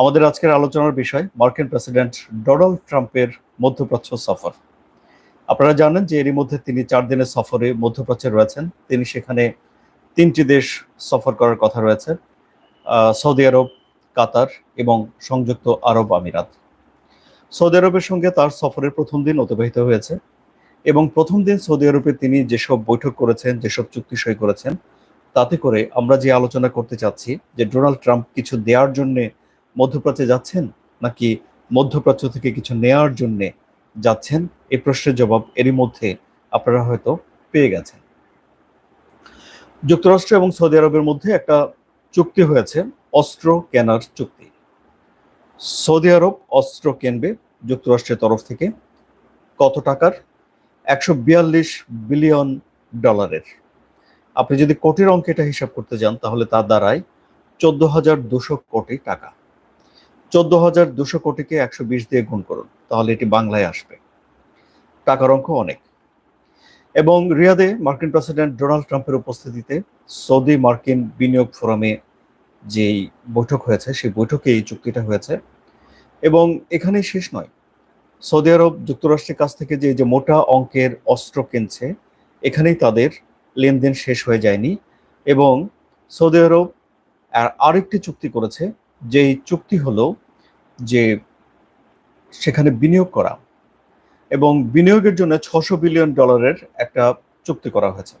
আমাদের আজকের আলোচনার বিষয় মার্কিন প্রেসিডেন্ট ডোনাল্ড ট্রাম্পের মধ্যপ্রাচ্য সফর। আপনারা জানেন যে এরই মধ্যে তিনি চার দিনের সফরে মধ্যপ্রাচ্যে রয়েছেন। তিনি সেখানে তিনটি দেশ সফর করার কথা রয়েছে সৌদি আরব, কাতার এবং সংযুক্ত আরব আমিরাত। সৌদি আরবের সঙ্গে তার সফরের প্রথম দিন অতিবাহিত হয়েছে এবং প্রথম দিন সৌদি আরবে তিনি যেসব বৈঠক করেছেন, যেসব চুক্তি সই করেছেন, তাতে করে আমরা যে আলোচনা করতে চাচ্ছি যে ডোনাল্ড ট্রাম্প কিছু দেওয়ার জন্য মধ্যপ্রাচ্যে যাচ্ছেন নাকি মধ্যপ্রাচ্য থেকে কিছু নেয়ার জন্য যাচ্ছেন? এই প্রশ্নের জবাব এরই মধ্যে আপনারা হয়তো পেয়ে গেছেন। যুক্তরাষ্ট্র এবং সৌদি আরবের মধ্যে একটা চুক্তি হয়েছে, অস্ত্র কেনার চুক্তি। সৌদি আরব অস্ত্র কিনবে যুক্তরাষ্ট্রের তরফ থেকে কত টাকার? একশো বিয়াল্লিশ বিলিয়ন ডলারের। আপনি যদি কোটির অঙ্কে এটা হিসাব করতে যান তাহলে তা দাঁড়ায় চোদ্দ হাজার দুশো কোটি টাকা। চোদ্দ হাজার দুশো কোটিকে একশো বিশ দিয়ে গুণ করুন, তাহলে এটি বাংলায় আসবে। টাকার অঙ্ক অনেক। এবং রিয়াদে মার্কিন প্রেসিডেন্ট ডোনাল্ড ট্রাম্পের উপস্থিতিতে সৌদি মার্কিন বিনিয়োগ ফোরামে যেই বৈঠক হয়েছে, সেই বৈঠকে এই চুক্তিটা হয়েছে। এবং এখানেই শেষ নয়। সৌদি আরব যুক্তরাষ্ট্রের কাছ থেকে যে যে মোটা অঙ্কের অস্ত্র কিনছে, এখানেই তাদের লেনদেন শেষ হয়ে যায়নি। এবং সৌদি আরব আর আরেকটি চুক্তি করেছে, যেই চুক্তি হলো যে সেখানে বিনিয়োগ করা এবং বিনিয়োগের জন্য ছশো বিলিয়ন ডলারের একটা চুক্তি করা হয়েছে।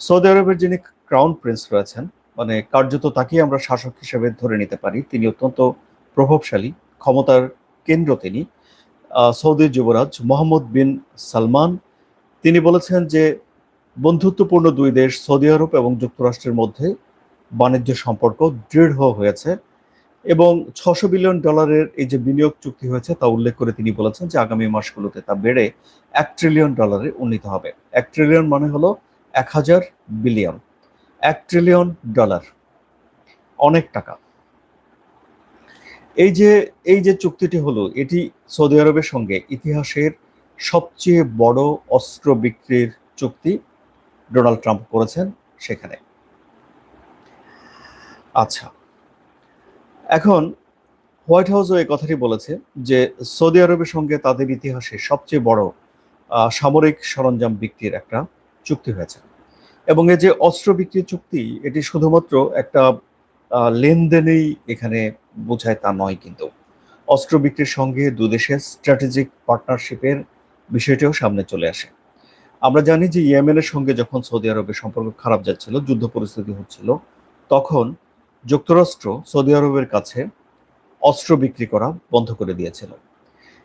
সৌদি আরবের যিনি ক্রাউন প্রিন্স রয়েছেন মানে কার্যত তাকেই আমরা শাসক হিসেবে ধরে নিতে পারি, তিনি অত্যন্ত প্রভাবশালী, ক্ষমতার কেন্দ্র তিনি সৌদি যুবরাজ মোহাম্মদ বিন সালমান। তিনি বলেছেন যে বন্ধুত্বপূর্ণ দুই দেশ সৌদি আরব এবং যুক্তরাষ্ট্রের মধ্যে বাণিজ্য সম্পর্ক দৃঢ় হয়েছে। এবং ছশো বিলিয়ন ডলারের এই যে বিনিয়োগ চুক্তি হয়েছে তা উল্লেখ করে তিনি বলেছেন যে আগামী মাসগুলোতে তা বেড়ে এক ট্রিলিয়ন ডলারে উন্নীত হবে। এক ট্রিলিয়ন মানে হলো এক হাজার বিলিয়ন। এক ট্রিলিয়ন ডলার অনেক টাকা। এই যে এই যে চুক্তিটি হলো, এটি সৌদি আরবের সঙ্গে ইতিহাসের সবচেয়ে বড় অস্ত্র বিক্রির চুক্তি ডোনাল্ড ট্রাম্প করেছেন সেখানে। আচ্ছা এখন হোয়াইট হাউসও এই কথাটি বলেছে যে সৌদি আরবের সঙ্গে তাদের ইতিহাসে সবচেয়ে বড় সামরিক সরঞ্জাম বিক্রির একটা চুক্তি হয়েছে। এবং এই যে অস্ত্র বিক্রির চুক্তি, এটি শুধুমাত্র একটা লেনদেনেই এখানে বোঝায় তা নয় কিন্তু। অস্ত্র বিক্রির সঙ্গে দুদেশের স্ট্র্যাটেজিক পার্টনারশিপের বিষয়টিও সামনে চলে আসে। আমরা জানি যে ইয়েমেনের সঙ্গে যখন সৌদি আরবের সম্পর্ক খারাপ যাচ্ছিল, যুদ্ধ পরিস্থিতি হচ্ছিল, তখন যুক্তরাষ্ট্র সৌদি আরবের কাছে অস্ত্র বিক্রি করা বন্ধ করে দিয়েছিল।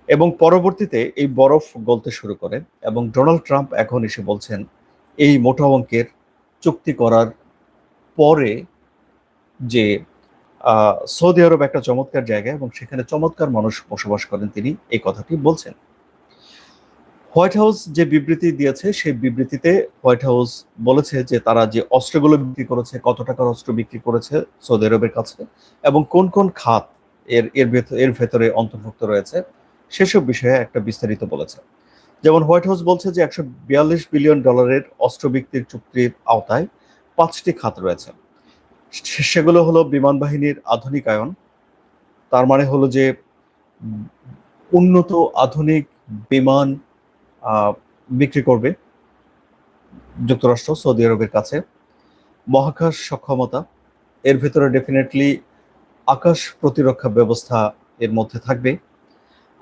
এবং পরবর্তীতে এই বরফ গলতে শুরু করে এবং ডোনাল্ড ট্রাম্প এখন এসে বলছেন, এই মোটা অঙ্কের চুক্তি করার পরে যে সৌদি আরব একটা চমৎকার জায়গা এবং সেখানে চমৎকার মানুষ বসবাস করেন তিনি, এই কথাটি বলছেন। হোয়াইট হাউস যে বিবৃতি দিয়েছে, সেই বিবৃতিতে হোয়াইট হাউস বলেছে যে তারা যে অস্ত্রগুলো বিক্রি করেছে, কত টাকার অস্ত্র বিক্রি করেছে সৌদি আরবের কাছে এবং কোন কোন খাত এর এর এর ভেতরে অন্তর্ভুক্ত রয়েছে, সেসব বিষয়ে একটা বিস্তারিত বলেছে। যেমন হোয়াইট হাউস বলছে যে একশো বিয়াল্লিশ বিলিয়ন ডলারের অস্ত্র বিক্রির চুক্তির আওতায় পাঁচটি খাত রয়েছে। সেগুলো হলো বিমান বাহিনীর আধুনিকায়ন, তার মানে হলো যে উন্নত আধুনিক বিমান বিক্রি করবে যুক্তরাষ্ট্র, সৌদি আরবের কাছে। মহাকাশ সক্ষমতা, এর ভেতরে ডেফিনেটলি আকাশ প্রতিরক্ষা ব্যবস্থা এর মধ্যে থাকবে।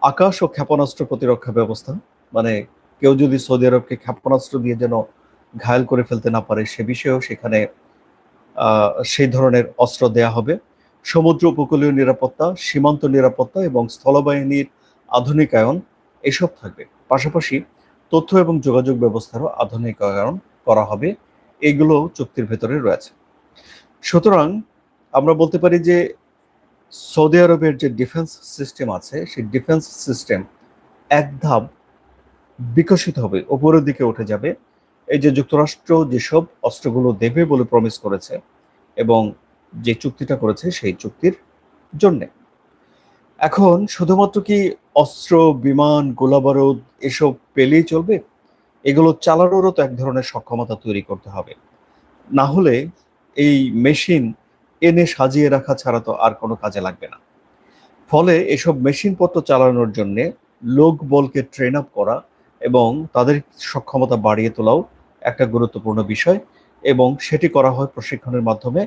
আকাশ ও ক্ষেপণাস্ত্র প্রতিরক্ষা ব্যবস্থা মানে কেউ যদি সৌদি আরবকে ক্ষেপণাস্ত্র দিয়ে যেন ঘায়াল করে ফেলতে না পারে, সে বিষয়েও সেখানে সেই ধরনের অস্ত্র দেয়া হবে। সমুদ্র উপকূলীয় নিরাপত্তা, সীমান্ত নিরাপত্তা এবং স্থলবাহিনীর আধুনিকায়ন, এসব থাকবে। পাশাপাশি তথ্য এবং যোগাযোগ ব্যবস্থারও আধুনিকায়ন করা হবে। এগুলো চুক্তির ভেতরে রয়েছে। সুতরাং আমরা বলতে পারি যে সৌদি আরবের যে ডিফেন্স সিস্টেম আছে, সেই ডিফেন্স সিস্টেম এক ধাপ বিকশিত হবে ওপরের দিকে উঠে যাবে। এই যে যুক্তরাষ্ট্র যেসব অস্ত্রগুলো দেবে বলে প্রমিস করেছে এবং যে চুক্তিটা করেছে সেই চুক্তির জন্যে। এখন শুধুমাত্র কি অস্ত্র, বিমান, গোলাবারুদ এসব পেলেই চলবে? এগুলো চালানোরও তো এক ধরনের সক্ষমতা তৈরি করতে হবে। না হলে এই মেশিন এনে সাজিয়ে রাখা ছাড়া তো আর কোনো কাজে লাগবে না। ফলে এসব মেশিনপত্র চালানোর জন্য লোক বলকে ট্রেন আপ করা এবং তাদের সক্ষমতা বাড়িয়ে তোলাও একটা গুরুত্বপূর্ণ বিষয় এবং সেটি করা হয় প্রশিক্ষণের মাধ্যমে।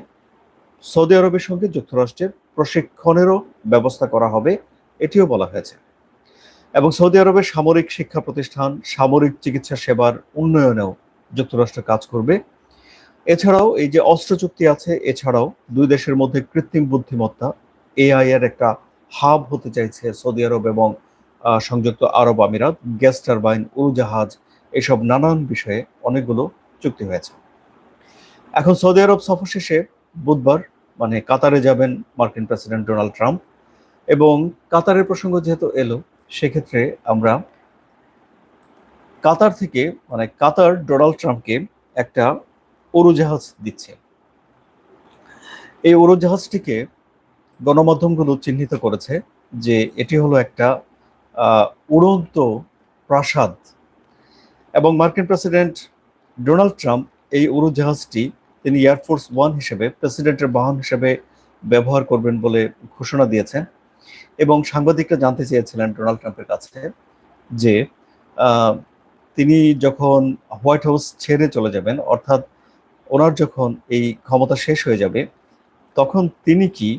সৌদি আরবের সঙ্গে যুক্তরাষ্ট্রের প্রশিক্ষণেরও ব্যবস্থা করা হবে, এটিও বলা হয়েছে। এবং সৌদি আরবের সামরিক শিক্ষা প্রতিষ্ঠান সামরিক চিকিৎসা সেবার উন্নয়নেও যুক্তরাষ্ট্র কাজ করবে। এছাড়াও এই যে অস্ত্র চুক্তি আছে, এছাড়াও দুই দেশের মধ্যে কৃত্রিম বুদ্ধিমত্তা, এআই এর একটা হাব হতে চাইছে সৌদি আরব এবং সংযুক্ত আরব আমিরাত, গ্যাস টারবাইন, উড়োজাহাজ, এসব নানান বিষয়ে অনেকগুলো চুক্তি হয়েছে। এখন সৌদি আরব সফর শেষে বুধবার মানে কাতারে যাবেন মার্কিন প্রেসিডেন্ট ডোনাল্ড ট্রাম্প। এবং কাতারের প্রসঙ্গ যেহেতু এলো, সেক্ষেত্রে আমরা কাতার থেকে মানে কাতার ডোনাল্ড ট্রাম্পকে একটা উড়োজাহাজ দিচ্ছে। এই উড়োজাহাজটিকে গণমাধ্যমগুলো চিহ্নিত করেছে যে এটি হলো একটা উড়ন্ত প্রাসাদ। এবং মার্কিন প্রেসিডেন্ট ডোনাল্ড ট্রাম্প এই উড়োজাহাজটি তিনি এয়ারফোর্স ওয়ান হিসেবে প্রেসিডেন্টের বাহন হিসেবে ব্যবহার করবেন বলে ঘোষণা দিয়েছেন। এবং সাংবাদিকরা জানতে চেয়েছিলেন ডোনাল্ড ট্রাম্পের কাছে যে তিনি যখন হোয়াইট হাউস ছেড়ে চলে যাবেন, অর্থাৎ ওনার যখন এই ক্ষমতা শেষ হয়ে যাবে, তখন তিনি কি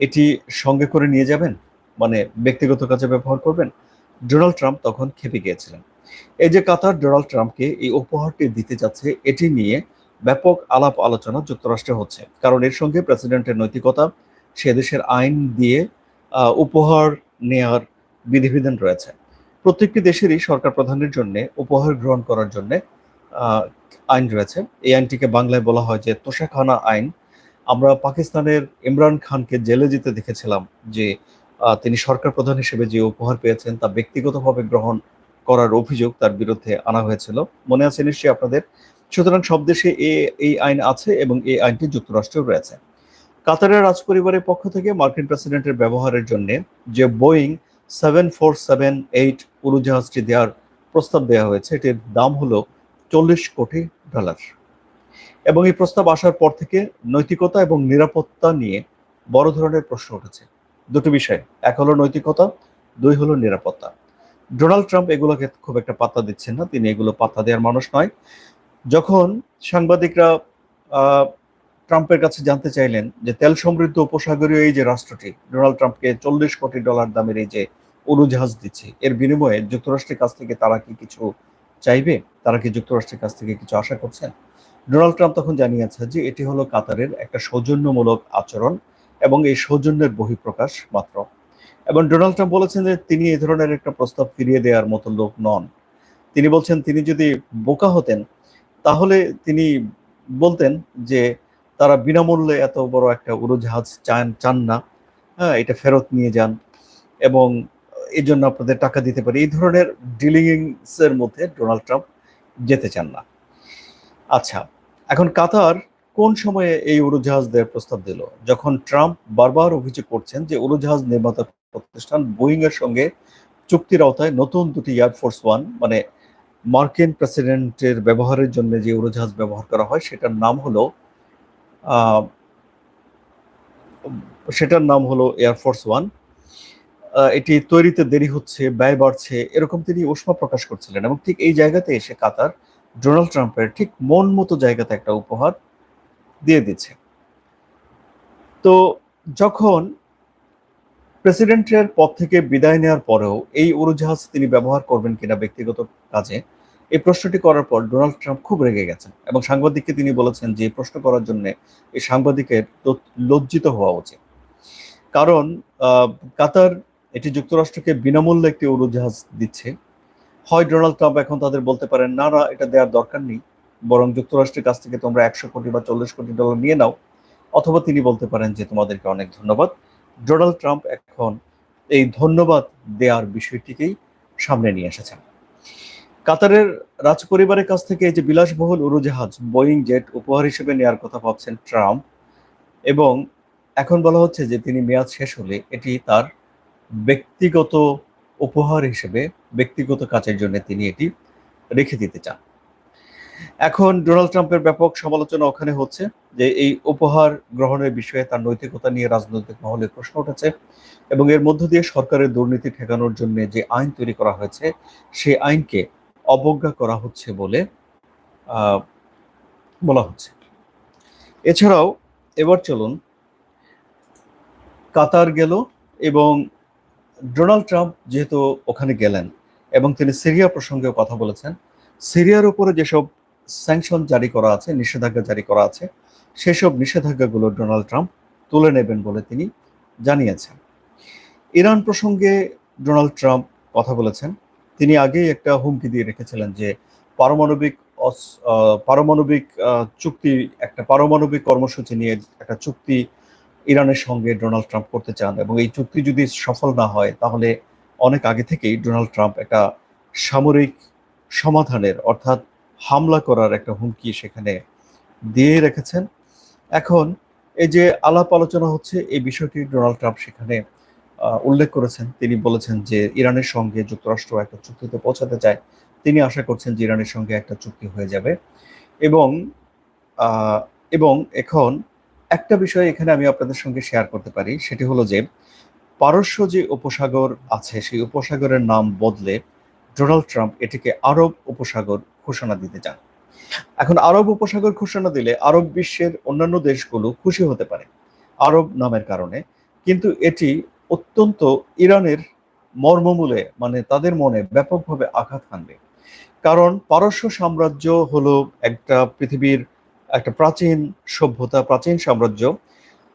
এটি সঙ্গে করে নিয়ে যাবেন? মানে ব্যক্তিগত কাজে ব্যবহার করবেন? ডোনাল্ড ট্রাম্প তখন খেপে গিয়েছিলেন। এই যে কাতার, ডোনাল্ড ট্রাম্পকে এই উপহারটি দিতে যাচ্ছে, এটি নিয়ে ব্যাপক আলাপ আলোচনা যুক্তরাষ্ট্রে হচ্ছে। কারণ এর সঙ্গে প্রেসিডেন্টের নৈতিকতা, সে দেশের আইন দিয়ে উপহার নেয়ার বিধিবিধান রয়েছে। প্রত্যেকটি দেশেরই সরকার প্রধানের জন্য উপহার গ্রহণ করার জন্য আইন রয়েছে। এই আইনটিকে বাংলায় বলা হয় যে তোষাখানা আইন। আমরা পাকিস্তানের ইমরান খানকে জেলে যেতে দেখেছিলাম যে তিনি সরকার প্রধান হিসেবে যে উপহার পেয়েছেন তা ব্যক্তিগতভাবে গ্রহণ করার অভিযোগ তার বিরুদ্ধে আনা হয়েছিল। মনে আছে নিশ্চয়ই আপনাদের? সুতরাং সব দেশে এ- এই আইন আছে এবং এই আইনটি যুক্তরাষ্ট্রেও রয়েছে। কাতারের রাজপরিবারের পক্ষ থেকে মার্কিন প্রেসিডেন্টের ব্যবহারের জন্য যে Boeing seven four seven eight উড়োজাহাজটি দেওয়ার প্রস্তাব দেওয়া হয়েছে, এটির দাম হলো চল্লিশ কোটি ডলার। এবং এই প্রস্তাব আসার পর থেকে নৈতিকতা এবং নিরাপত্তা নিয়ে বড় ধরনের প্রশ্ন উঠেছে। দুটো বিষয়, এক হলো নৈতিকতা, দুই হলো নিরাপত্তা। ডোনাল্ড ট্রাম্প এগুলোকে খুব একটা পাত্তা দিচ্ছেন না, তিনি এগুলো পাত্তা দেওয়ার মানুষ নয়। যখন সাংবাদিকরা ট্রাম্পের কাছে জানতে চাইলেন যে তেল সমৃদ্ধ উপসাগরীয় এই যে রাষ্ট্রটি, ডোনাল্ড ট্রাম্পকে চল্লিশ কোটি ডলার দামের এই যে উড়োজাহাজ দিচ্ছে, এর বিনিময়ে যুক্তরাষ্ট্রের কাছ থেকে তারা কি কিছু চাইবে? তারা কি যুক্তরাষ্ট্রের কাছ থেকে কিছু আশা করছেন? ডোনাল্ড ট্রাম্প তখন জানিয়েছে যে এটি হলো কাতারের একটা সৌজন্যমূলক আচরণ এবং এই সৌজন্যের বহিঃপ্রকাশ মাত্র। এবং ডোনাল্ড ট্রাম্প বলেছেন যে তিনি এই ধরনের একটা প্রস্তাব ফিরিয়ে দেওয়ার মতো লোক নন। তিনি বলছেন, তিনি যদি বোকা হতেন তাহলে তিনি বলতেন যে তারা বিনামূল্যে এত বড় একটা উড়োজাহাজ চান চান না। হ্যাঁ এটা ফেরত নিয়ে যান এবং এই জন্য আপনাদের টাকা দিতে পারি। এই ধরনের ডিলিংস এর মধ্যে ডোনাল্ড ট্রাম্প যেতে চান না। আচ্ছা এখন কাতার কোন সময়ে এই উড়োজাহাজ দেওয়ার প্রস্তাব দিল? যখন ট্রাম্প বারবার অভিযোগ করছেন যে উড়োজাহাজ নির্মাতা প্রতিষ্ঠান বোয়িং এর সঙ্গে চুক্তির আওতায় নতুন দুটি এয়ারফোর্স ওয়ান মানে মার্কিন প্রেসিডেন্টের ব্যবহারের জন্য যে উড়োজাহাজ ব্যবহার করা হয়, সেটার নাম হলো সেটার নাম হলো এয়ারফোর্স ওয়ান এটি তৈরিতে দেরি হচ্ছে, ব্যয় বাড়ছে, এরকম তিনি উষ্মা প্রকাশ করছিলেন। এবং ঠিক এই জায়গাতে এসে কাতার ডোনাল্ড ট্রাম্পের ঠিক মন মতো জায়গাতে একটা উপহার দিয়ে দিচ্ছে। তো যখন প্রেসিডেন্টের পদ থেকে বিদায় নেওয়ার পরেও এই উড়োজাহাজ তিনি ব্যবহার করবেন কিনা ব্যক্তিগত কাজে, এই প্রশ্নটি করার পর ডোনাল্ড ট্রাম্প খুব রেগে গেছেন এবং সাংবাদিককে তিনি বলেছেন যে প্রশ্ন করার জন্য এই সাংবাদিকের লজ্জিত হওয়া উচিত। কারণ কাতার এটি যুক্তরাষ্ট্রকে বিনামূল্যে একটি উড়োজাহাজ দিচ্ছে। হয় ডোনাল্ড ট্রাম্প এখন তাদের বলতে পারেন, না না, এটা দেওয়ার দরকার নেই। বরং যুক্তরাষ্ট্রের কাছ থেকে তোমরা একশো কোটি বা চল্লিশ কোটি ডলার নিয়ে নাও। অথবা তিনি বলতে পারেন যে, তোমাদেরকে অনেক ধন্যবাদ। ডোনাল্ড ট্রাম্প এখন এই ধন্যবাদ দেওয়ার বিষয়টিকেই সামনে নিয়ে এসেছেন। কাতারের রাজপরিবারের কাছ থেকে যে বিলাসবহুল উড়োজাহাজ, বোয়িং জেট উপহার হিসেবে নেওয়ার কথা ভাবছেন ট্রাম্প এবং এখন বলা হচ্ছে যে তিনি মেয়াদ শেষ হলে এটি তার ব্যক্তিগত উপহার হিসেবে, ব্যক্তিগত কাজের জন্য তিনি এটি রেখে দিতে চান। এখন ডোনাল্ড ট্রাম্পের ব্যাপক সমালোচনা ওখানে হচ্ছে যে এই উপহার গ্রহণের বিষয়ে তার নৈতিকতা নিয়ে রাজনৈতিক মহলে প্রশ্ন উঠেছে এবং এর মধ্য দিয়ে সরকারের দুর্নীতি ঠেকানোর জন্য যে আইন তৈরি করা হয়েছে সেই আইনকে অবজ্ঞা করা হচ্ছে বলে বলা হচ্ছে। এছাড়াও এবার চলুন, কাতার গেল এবং ডোনাল্ড ট্রাম্প যেহেতু ওখানে গেলেন এবং তিনি সিরিয়া প্রসঙ্গে কথা বলেছেন, সিরিয়ার উপরে যেসব স্যাংশন জারি করা আছে, নিষেধাজ্ঞা জারি করা আছে। সেসব নিষেধাজ্ঞাগুলো ডোনাল্ড ট্রাম্প তুলে নেবেন বলে তিনি জানিয়েছেন। ইরান প্রসঙ্গে ডোনাল্ড ট্রাম্প কথা বলেছেন। তিনি আগেই একটা হুমকি দিয়ে রেখেছিলেন যে পারমাণবিক পারমাণবিক চুক্তি, একটা পারমাণবিক কর্মসূচি নিয়ে একটা চুক্তি ইরানের সঙ্গে ডোনাল্ড ট্রাম্প করতে চান এবং এই চুক্তি যদি সফল না হয়, তাহলে অনেক আগে থেকেই ডোনাল্ড ট্রাম্প একটা সামরিক সমাধানের অর্থাৎ হামলা করার একটা হুমকি সেখানে দিয়ে রেখেছেন। এখন এই যে আলাপ আলোচনা হচ্ছে, এই বিষয়টি ডোনাল্ড ট্রাম্প সেখানে উল্লেখ করেছেন। তিনি বলেছেন যে ইরানের সঙ্গে যুক্তরাষ্ট্র একটা চুক্তিতে পৌঁছাতে চায়। তিনি আশা করছেন যে ইরানের সঙ্গে একটা চুক্তি হয়ে যাবে। এবং এবং এখন একটা বিষয় এখানে আমি আপনাদের সঙ্গে শেয়ার করতে পারি। সেটি হলো যে পারস্য যে উপসাগর আছে, সেই উপসাগরের নাম বদলে ডোনাল্ড ট্রাম্প এটিকে আরব উপসাগর ঘোষণা দিতে চান। এখন আরব উপসাগর ঘোষণা দিলে আরব বিশ্বের অন্যান্য দেশগুলো খুশি হতে পারে আরব নামের কারণে। কিন্তু এটি অত্যন্ত ইরানের মর্মমূলে মানে তাদের মনে ব্যাপকভাবে আঘাত হানবে। কারণ পারস্য সাম্রাজ্য হলো একটা পৃথিবীর একটা প্রাচীন সভ্যতা, প্রাচীন সাম্রাজ্য।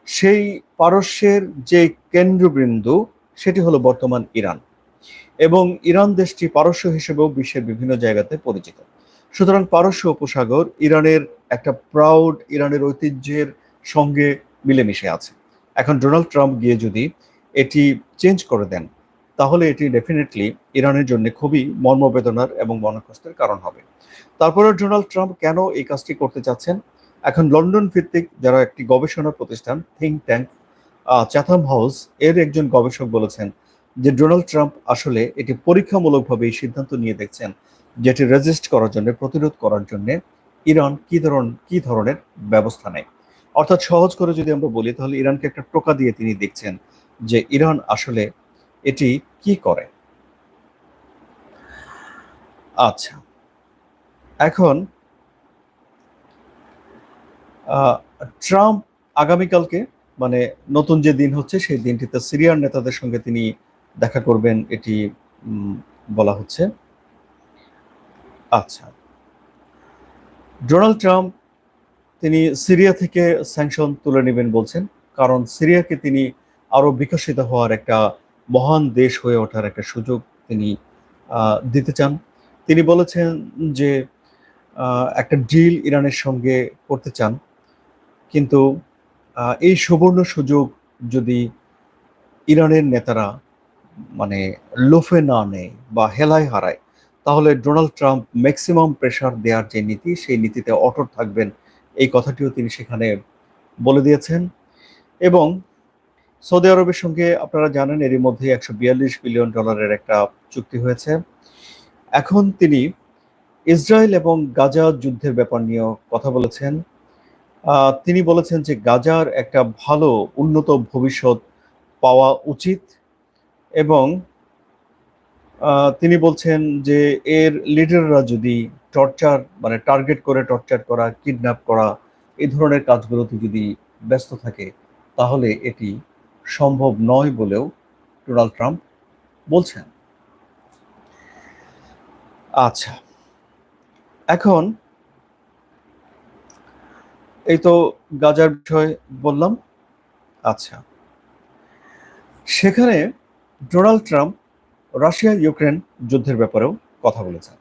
সেই পারস্যের যে কেন্দ্রবিন্দু, সেটি হলো বর্তমান ইরান। এবং ইরান দেশটি পারস্য হিসেবেও বিশ্বের বিভিন্ন জায়গাতে পরিচিত। সুতরাং পারস্য উপসাগর ইরানের একটা প্রাউড ইরানের ঐতিহ্যের সঙ্গে মিলেমিশে আছে। এখন ডোনাল্ড ট্রাম্প গিয়ে যদি এটি চেঞ্জ করে দেন, তাহলে এটি ডেফিনেটলি ইরানের জন্য খুবই মর্মবেদনার এবং মনকষ্টের কারণ হবে। তারপরে ডোনাল্ড ট্রাম্প কেন এই কাজটি করতে চাচ্ছেন? এখন লন্ডন ভিত্তিক যারা একটি গবেষণা প্রতিষ্ঠান থিঙ্ক ট্যাঙ্ক চ্যাথাম হাউস এর একজন গবেষক বলেছেন যে ডোনাল্ড ট্রাম্প আসলে এটি পরীক্ষামূলকভাবে এই সিদ্ধান্ত নিয়ে দেখছেন যেটি রেজিস্ট করার জন্য, প্রতিরোধ করার জন্য ইরান কি ধরন, কি ধরনের ব্যবস্থা নেয়? অর্থাৎ সহজ করে যদি আমরা বলি, তাহলে ইরানকে একটা টোকা দিয়ে তিনি দেখছেন যে ইরান আসলে এটি কি করে। আচ্ছা এখন ট্রাম্প আগামীকালকে মানে নতুন যে দিন হচ্ছে, সেই দিনটিতে সিরিয়ার নেতাদের সঙ্গে তিনি দেখা করবেন, এটি বলা হচ্ছে। আচ্ছা। ডোনাল্ড ট্রাম্প, তিনি সিরিয়া থেকে স্যাংশন তুলে নেবেন বলছেন, কারণ সিরিয়াকে তিনি আরও বিকশিত হওয়ার একটা মহান দেশ হয়ে ওঠার একটা সুযোগ তিনি দিতে চান। তিনি বলেছেন যে একটা ডিল ইরানের সঙ্গে করতে চান, কিন্তু এই সুবর্ণ সুযোগ যদি ইরানের নেতারা মানে লোফে না নেয় বা হেলায় হারায়, তাহলে ডোনাল্ড ট্রাম্প ম্যাক্সিমাম প্রেশার দেওয়ার যে নীতি, সেই নীতিতে অটল থাকবেন। এই কথাটিও তিনি সেখানে বলে দিয়েছেন। এবং সৌদি আরবের সঙ্গে আপনারা জানেন, এরই মধ্যে একশো বিয়াল্লিশ বিলিয়ন ডলারের একটা চুক্তি হয়েছে। এখন তিনি ইসরায়েল এবং গাজা যুদ্ধের ব্যাপার নিয়েও কথা বলেছেন। তিনি বলেছেন যে গাজার একটা ভালো উন্নত ভবিষ্যৎ পাওয়া উচিত। এবং তিনি বলছেন যে এর লিডাররা যদি টর্চার মানে টার্গেট করে টর্চার করা, কিডন্যাপ করা এই ধরনের কাজগুলোতে যদি ব্যস্ত থাকে, তাহলে এটি সম্ভব নয় বলেও ডোনাল্ড ট্রাম্প বলছেন। আচ্ছা এখন এই তো গাজার বিষয় বললাম। আচ্ছা সেখানে ডোনাল্ড ট্রাম্প রাশিয়া ইউক্রেন যুদ্ধের ব্যাপারেও কথা বলেছেন।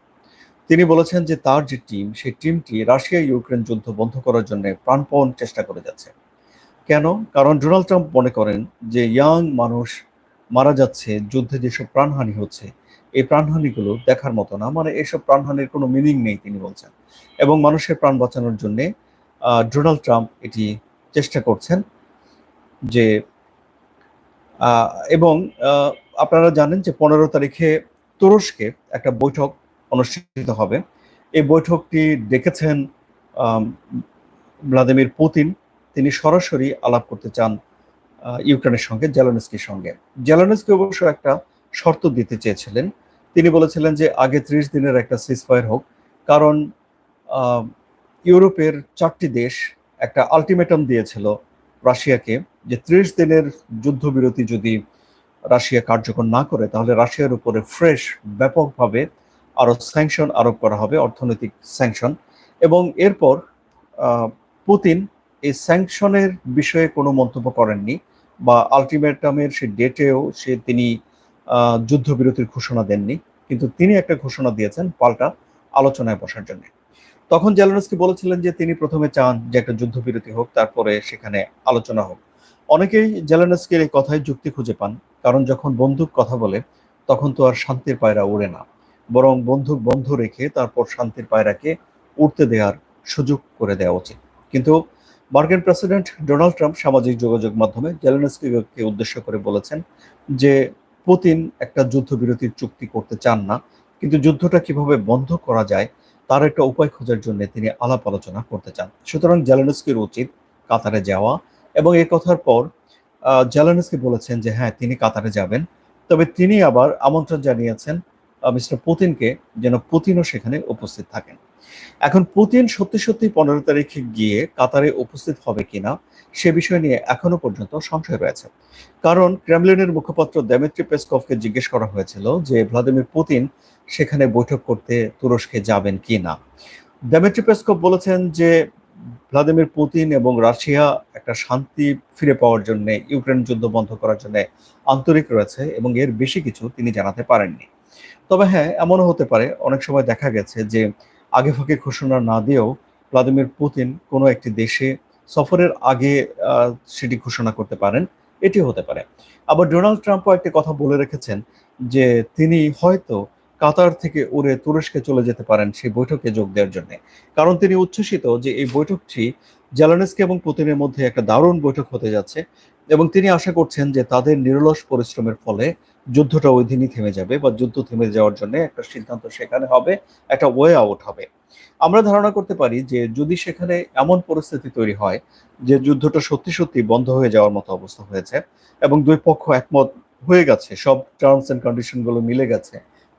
তিনি বলেছেন যে তার যে টিম, সেই টিমটি রাশিয়া ইউক্রেন যুদ্ধ বন্ধ করার জন্য প্রাণপণ চেষ্টা করে যাচ্ছে। কেন? কারণ ডোনাল্ড ট্রাম্প মনে করেন যে ইয়াং মানুষ মারা যাচ্ছে, যুদ্ধে যেসব প্রাণহানি হচ্ছে, এই প্রাণহানিগুলো দেখার মতো না। মানে এসব প্রাণহানির কোনো মিনিং নেই, তিনি বলছেন। এবং মানুষের প্রাণ বাঁচানোর জন্যে ডোনাল্ড ট্রাম্প এটি চেষ্টা করছেন যে এবং আপনারা জানেন যে পনেরো তারিখে তুরস্কে একটা বৈঠক অনুষ্ঠিত হবে। এই বৈঠকটি ডেকেছেন ভ্লাদিমির পুতিন। তিনি সরাসরি আলাপ করতে চান ইউক্রেনের সঙ্গে, জেলানস্কির সঙ্গে। জেলনস্কি অবশ্য একটা শর্ত দিতে চেয়েছিলেন। তিনি বলেছিলেন যে আগে ত্রিশ দিনের একটা সিজফায়ার হোক, কারণ ইউরোপের চারটি দেশ একটা আলটিমেটাম দিয়েছিল রাশিয়াকে যে ত্রিশ দিনের যুদ্ধবিরতি যদি রাশিয়া কার্যকর না করে, তাহলে রাশিয়ার উপরে ফ্রেশ ব্যাপকভাবে আরও স্যাংশন আরোপ করা হবে, অর্থনৈতিক স্যাংশন এবং এরপর পুতিন এই স্যাংশনের বিষয়ে কোনো মন্তব্য করেননি বা আলটিমেটামের সে ডেটেও সে তিনি যুদ্ধবিরতির ঘোষণা দেননি। কিন্তু তিনি একটা ঘোষণা দিয়েছেন পাল্টা আলোচনায় বসার জন্য। তখন জেলেনস্কি বলেছিলেন যে তিনি প্রথমে চান যে একটা যুদ্ধবিরতি হোক, তারপরে সেখানে আলোচনা হোক। অনেকেই জেলেনস্কির এই কথায় যুক্তি খুঁজে পান, কারণ যখন বন্দুক কথা বলে, তখন তো আর শান্তির পায়রা উড়ে না। বরং বন্দুক বন্ধ রেখে তারপর শান্তির পায়রাকে উঠতে দেওয়ার সুযোগ করে দেওয়া উচিত। কিন্তু মার্কিন প্রেসিডেন্ট ডোনাল্ড ট্রাম্প সামাজিক যোগাযোগ মাধ্যমে জেলেনস্কিকে উদ্দেশ্য করে বলেছেন যে পুতিন একটা যুদ্ধবিরতির চুক্তি করতে চান না, কিন্তু যুদ্ধটা কীভাবে বন্ধ করা যায় তার একটা উপায় খোঁজার জন্য তিনি আলাপ আলোচনা করতে চান। সুতরাং জেলানস্কির উচিত কাতারে যাওয়া এবং এ কথার পর জেলেনস্কি বলেছেন যে হ্যাঁ তিনি কাতারে যাবেন। তবে তিনি আবার আমন্ত্রণ জানিয়েছেন মিস্টার পুতিনকে যেন পুতিনও সেখানে উপস্থিত থাকেন। এখন পুতিন সত্যি সত্যি পনেরো তারিখে গিয়ে কাতারে উপস্থিত হবে কিনা সে বিষয় নিয়ে এখনও পর্যন্ত সংশয় রয়েছে। কারণ ক্রেমলিনের মুখপাত্র দেমিত্রি পেসকভকে জিজ্ঞেস করা হয়েছিল যে ভ্লাদিমির পুতিন সেখানে বৈঠক করতে তুরস্কে যাবেন কি না। দেমিত্রি পেসকভ বলেছেন যে ভ্লাদিমির পুতিন এবং রাশিয়া একটা শান্তি ফিরে পাওয়ার জন্য, ইউক্রেন যুদ্ধ বন্ধ করার জন্য আন্তরিক রয়েছে এবং এর বেশি কিছু তিনি জানাতে পারেননি। তবে হ্যাঁ এমনও হতে পারে। অনেক সময় দেখা গেছে যে আগে ফাঁকে ঘোষণা না দিয়েও ভ্লাদিমির পুতিন কোনো একটি দেশে সফরের আগে সেটি ঘোষণা করতে পারেন। এটি হতে পারে। আবার ডোনাল্ড ট্রাম্পও একটি কথা বলে রেখেছেন যে, তিনি হয়তো কাতার থেকে উড়ে তুরস্কে চলে যেতে পারেন সেই বৈঠকে যোগ দেওয়ার জন্য। কারণ তিনি উচ্ছ্বসিত যে, এই বৈঠকটি জেলানেস্কি এবং পুতিনের মধ্যে একটা দারুণ বৈঠক হতে যাচ্ছে এবং তিনি আশা করছেন যে, তাদের নিরলস পরিশ্রমের ফলে যুদ্ধটা ওই দিনই থেমে যাবে বা যুদ্ধ থেমে যাওয়ার জন্য একটা সিদ্ধান্ত সেখানে হবে, একটা ওয়ে আউট হবে। আমরা ধারণা করতে পারি যে যদি সেখানে এমন পরিস্থিতি তৈরি হয় যে যুদ্ধটা সত্যি সত্যি বন্ধ হয়ে যাওয়ার মতো অবস্থা হয়েছে এবং দুই পক্ষ একমত হয়ে গেছে, সব টার্মস এন্ড কন্ডিশনগুলো মিলে গেছে,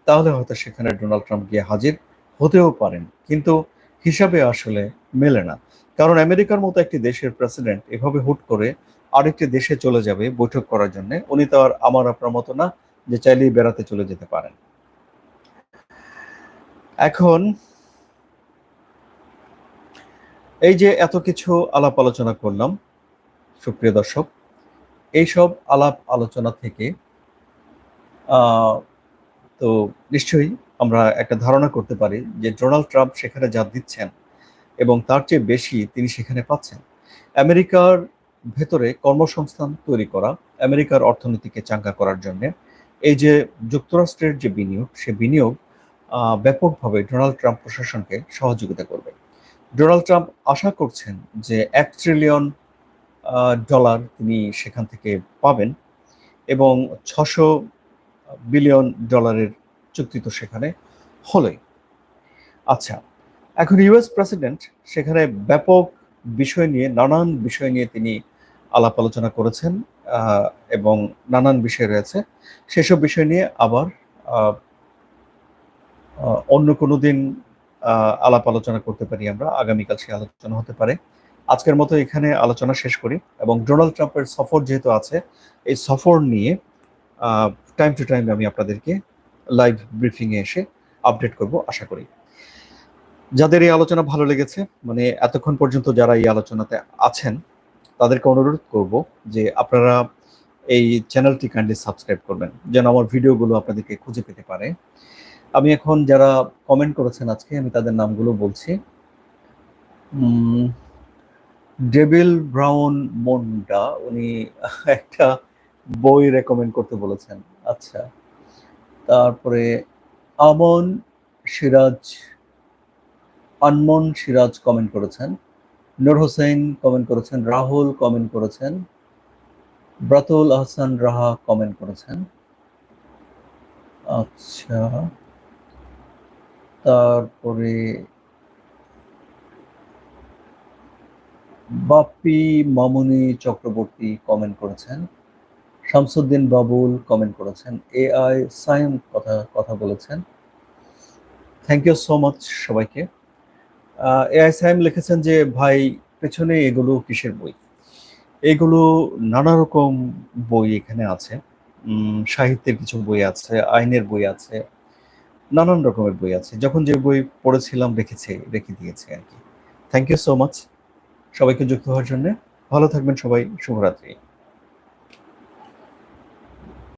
তাহলে হয়তো সেখানে ডোনাল্ড ট্রাম্প গিয়ে হাজির হতেও পারেন। কিন্তু হিসাবে আসলে মেলে না। কারণ আমেরিকার মতো একটি দেশের প্রেসিডেন্ট এভাবে হুট করে আরেকটি দেশে চলে যাবে বৈঠক করার জন্য, উনি তো আর আমার আপনার মতো না যে চাইলেই বেড়াতে চলে যেতে পারেন। এখন এই যে এত কিছু আলাপ আলোচনা করলাম, সুপ্রিয় দর্শক, এইসব আলাপ আলোচনা থেকে তো নিশ্চয়ই আমরা একটা ধারণা করতে পারি যে ডোনাল্ড ট্রাম্প সেখানে যা দিচ্ছেন এবং তার চেয়ে বেশি তিনি সেখানে পাচ্ছেন। আমেরিকার ভেতরে কর্মসংস্থান তৈরি করা, আমেরিকার অর্থনীতিকে চাঙ্গা করার জন্য। এই যে যুক্তরাষ্ট্রের যে বিনিয়োগ, সে বিনিয়োগ ব্যাপকভাবে ডোনাল্ড ট্রাম্প প্রশাসনকে সহযোগিতা করবে। ডোনাল্ড ট্রাম্প আশা করছেন যে এক ট্রিলিয়ন ডলার তিনি সেখান থেকে পাবেন এবং ছশো বিলিয়ন ডলারের চুক্তি তো সেখানে হলোই। আচ্ছা এখন ইউএস প্রেসিডেন্ট সেখানে ব্যাপক বিষয় নিয়ে, নানান বিষয় নিয়ে তিনি আলাপ আলোচনা করেছেন এবং নানান বিষয় রয়েছে। সেসব বিষয় নিয়ে আবার অন্য কোনো দিন আলাপ আলোচনা করতে পারি আমরা। আগামীকাল সে আলোচনা হতে পারে। আজকের মতো এখানে আলোচনা শেষ করি এবং ডোনাল্ড ট্রাম্পের সফর যেহেতু আছে, এই সফর নিয়ে টাইম টু টাইম আমি আপনাদেরকে লাইভ ব্রিফিং এ এসে আপডেট করব, আশা করি। যাদের এই আলোচনা ভালো লেগেছে মানে এতক্ষণ পর্যন্ত যারা এই আলোচনাতে আছেন তাদেরকে অনুরোধ করব যে আপনারা এই চ্যানেলটি কাইন্ডলি সাবস্ক্রাইব করবেন, যেন আমার ভিডিওগুলো আপনাদেরকে খুঁজে পেতে পারে। আমি এখন যারা কমেন্ট করেছেন আজকে, আমি তাদের নামগুলো বলছি। ডেভিল ব্রাউন মন্ডা, উনি একটা বই রেকমেন্ড করতে বলেছেন। আচ্ছা তারপরে আমন সিরাজ, আনমন সিরাজ কমেন্ট করেছেন। নূর হোসেন কমেন্ট করেছেন, রাহুল কমেন্ট করেছেন, ব্রাতুল আহসান রাহা কমেন্ট করেছেন। আচ্ছা তারপরে বাপ্পি মামুনি চক্রবর্তী কমেন্ট করেছেন, শামসুদ্দিন বাবুল কমেন্ট করেছেন এ আই সাইম কথা কথা বলেছেন। থ্যাংক ইউ সো মাচ সবাইকে। এআই সাইম লিখেছেন যে, ভাই, পেছনে এগুলো কিসের বই? এগুলো নানা রকম বই এখানে আছে। সাহিত্যের কিছু বই আছে, আইনের বই আছে, নানান রকমের বই আছে। যখন যে বই পড়েছিলাম, রেখেছে, রেখে দিয়েছে আর কি। থ্যাংক ইউ সো মাচ সবাইকে যুক্ত হওয়ার জন্য। ভালো থাকবেন সবাই। শুভরাত্রি।